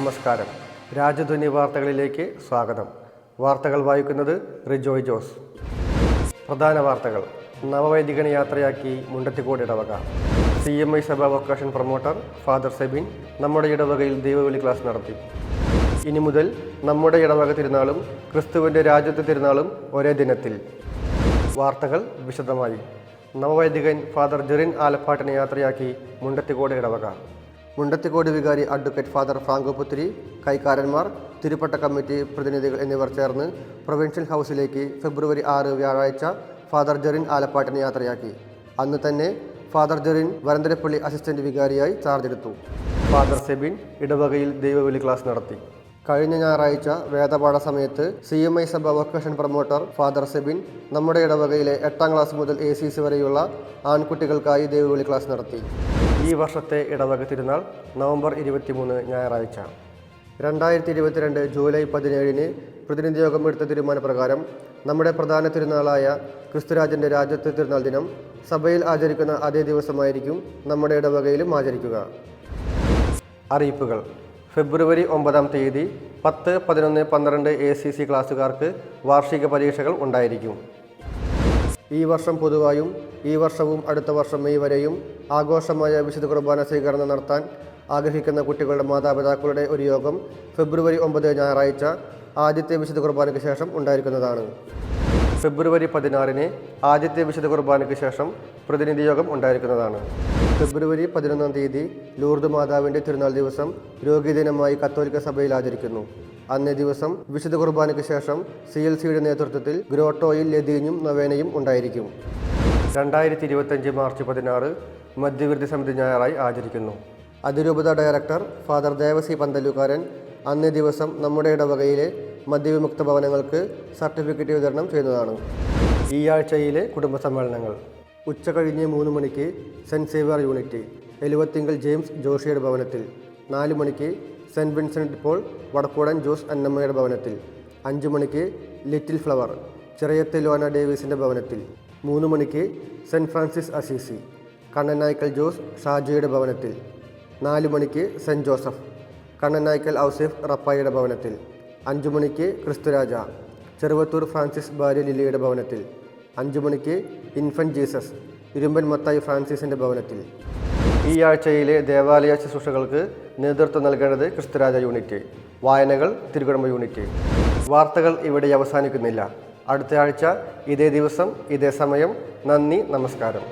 നമസ്കാരം. രാജധ്വനി വാർത്തകളിലേക്ക് സ്വാഗതം. വാർത്തകൾ വായിക്കുന്നത് റിജോയ് ജോസ്. പ്രധാന വാർത്തകൾ. നവവൈദികന യാത്രയാക്കി മുണ്ടത്തിക്കോട് ഇടവക സി എം ഐ സഭ വൊക്കേഷൻ പ്രൊമോട്ടർ ഫാദർ സെബിൻ നമ്മുടെ ഇടവകയിൽ ദൈവവിളി ക്ലാസ് നടത്തി. ഇനി മുതൽ നമ്മുടെ ഇടവക തിരുനാളും ക്രിസ്തുവിന്റെ രാജ്യത്തെ തിരുനാളും ഒരേ ദിനത്തിൽ. വാർത്തകൾ വിശദമായി. നവവൈദികൻ ഫാദർ ജെറിൻ ആലപ്പാട്ടിനെ യാത്രയാക്കി മുണ്ടത്തിക്കോട് ഇടവക. മുണ്ടത്തിക്കോട് വികാരി അഡ്വക്കേറ്റ് ഫാദർ ഫ്രാങ്കോ പുത്തിരി കൈക്കാരന്മാർ തിരുപ്പട്ട കമ്മിറ്റി പ്രതിനിധികൾ എന്നിവർ ചേർന്ന് പ്രൊവിൻഷ്യൽ ഹൗസിലേക്ക് ഫെബ്രുവരി ആറ് വ്യാഴാഴ്ച ഫാദർ ജെറിൻ ആലപ്പാട്ടിനെ യാത്രയാക്കി. അന്ന് തന്നെ ഫാദർ ജെറിൻ വരന്തരപ്പള്ളി അസിസ്റ്റന്റ് വികാരിയായി ചാർജ് എടുത്തു. ഫാദർ സെബിൻ ഇടവകയിൽ ദൈവവിളി ക്ലാസ് നടത്തി. കഴിഞ്ഞ ഞായറാഴ്ച വേദപാഠ സമയത്ത് സി എം ഐ സഭ വൊക്കേഷൻ പ്രൊമോട്ടർ ഫാദർ സെബിൻ നമ്മുടെ ഇടവകയിലെ എട്ടാം ക്ലാസ് മുതൽ എ സി സി വരെയുള്ള ആൺകുട്ടികൾക്കായി ദൈവവിളി ക്ലാസ് നടത്തി. ഈ വർഷത്തെ ഇടവക തിരുനാൾ നവംബർ ഇരുപത്തിമൂന്ന് ഞായറാഴ്ച. രണ്ടായിരത്തി ഇരുപത്തിരണ്ട് ജൂലൈ പതിനേഴിന് പ്രതിനിധി യോഗം എടുത്ത തീരുമാനപ്രകാരം നമ്മുടെ പ്രധാന തിരുനാളായ ക്രിസ്തുരാജന്റെ രാജ്യത്തെ തിരുനാൾ ദിനം സഭയിൽ ആചരിക്കുന്ന അതേ ദിവസമായിരിക്കും നമ്മുടെ ഇടവകയിലും ആചരിക്കുക. അറിയിപ്പുകൾ. ഫെബ്രുവരി ഒമ്പതാം തീയതി പത്ത് പതിനൊന്ന് പന്ത്രണ്ട് എ സി സി ക്ലാസ്സുകാർക്ക് വാർഷിക പരീക്ഷകൾ ഉണ്ടായിരിക്കും. ഈ വർഷം പൊതുവായും ഈ വർഷവും അടുത്ത വർഷം മെയ് വരെയും ആഘോഷമായ വിശുദ്ധ കുർബാന സ്വീകരണം നടത്താൻ ആഗ്രഹിക്കുന്ന കുട്ടികളുടെ മാതാപിതാക്കളുടെ ഒരു യോഗം ഫെബ്രുവരി ഒമ്പത് ഞായറാഴ്ച ആദ്യത്തെ വിശുദ്ധ കുർബാനയ്ക്ക് ശേഷം ഉണ്ടായിരിക്കുന്നതാണ്. ഫെബ്രുവരി പതിനാറിന് ആദ്യത്തെ വിശുദ്ധ കുർബാനയ്ക്ക് ശേഷം പ്രതിനിധിയോഗം ഉണ്ടായിരിക്കുന്നതാണ്. ഫെബ്രുവരി പതിനൊന്നാം തീയതി ലൂർദ് മാതാവിന്റെ തിരുനാൾ ദിവസം രോഗീദിനമായി കത്തോലിക്ക സഭയിൽ ആചരിക്കുന്നു. അന്നേ ദിവസം വിശുദ്ധ കുർബാനയ്ക്ക് ശേഷം സി എൽ സിയുടെ നേതൃത്വത്തിൽ ഗ്രോട്ടോയിൽ ലതീനും നവേനയും ഉണ്ടായിരിക്കും. രണ്ടായിരത്തി ഇരുപത്തഞ്ച് മാർച്ച് പതിനാറ് മധ്യവൃത്തി സമിതി ഞായറായി ആചരിക്കുന്നു. അതിരൂപത ഡയറക്ടർ ഫാദർ ദേവസി പന്തലുകാരൻ അന്നേ ദിവസം നമ്മുടെ ഇടവകയിലെ മദ്യവിമുക്ത ഭവനങ്ങൾക്ക് സർട്ടിഫിക്കറ്റ് വിതരണം ചെയ്യുന്നതാണ്. ഈ ആഴ്ചയിലെ കുടുംബ സമ്മേളനങ്ങൾ. ഉച്ച കഴിഞ്ഞ് മൂന്ന് മണിക്ക് saint Xavier unit Eluvathingal James ജോഷിയുടെ ഭവനത്തിൽ നാല് മണിക്ക് saint Vincent Paul Vadakkoodan Jose അന്നമ്മയുടെ ഭവനത്തിൽ അഞ്ച് മണിക്ക് ലിറ്റിൽ ഫ്ലവർ ചെറിയത്ത് ലോന ഡേവിസിന്റെ ഭവനത്തിൽ മൂന്ന് മണിക്ക് saint Francis Assisi Kannanaikkal Jose ഷാജയുടെ ഭവനത്തിൽ നാല് മണിക്ക് സെന്റ് ജോസഫ് കണ്ണനായ്ക്കൽ ഔസേഫ് റപ്പായിയുടെ ഭവനത്തിൽ. അഞ്ചു മണിക്ക് ക്രിസ്തുരാജ ചെറുവത്തൂർ ഫ്രാൻസിസ് ഭാര്യ ലില്ലിയുടെ ഭവനത്തിൽ. അഞ്ചു മണിക്ക് ഇൻഫന്റ് ജീസസ് ഇരുമ്പൻ മത്തായി ഫ്രാൻസിസിന്റെ ഭവനത്തിൽ. ഈ ആഴ്ചയിലെ ദേവാലയ ശുശ്രൂഷകൾക്ക് നേതൃത്വം നൽകേണ്ടത് ക്രിസ്തുരാജ യൂണിറ്റ് വായനകൾ തിരുകുടുംബ യൂണിറ്റ്. വാർത്തകൾ ഇവിടെ അവസാനിക്കുന്നില്ല. അടുത്ത ആഴ്ച ഇതേ ദിവസം ഇതേ സമയം. നന്ദി നമസ്കാരം.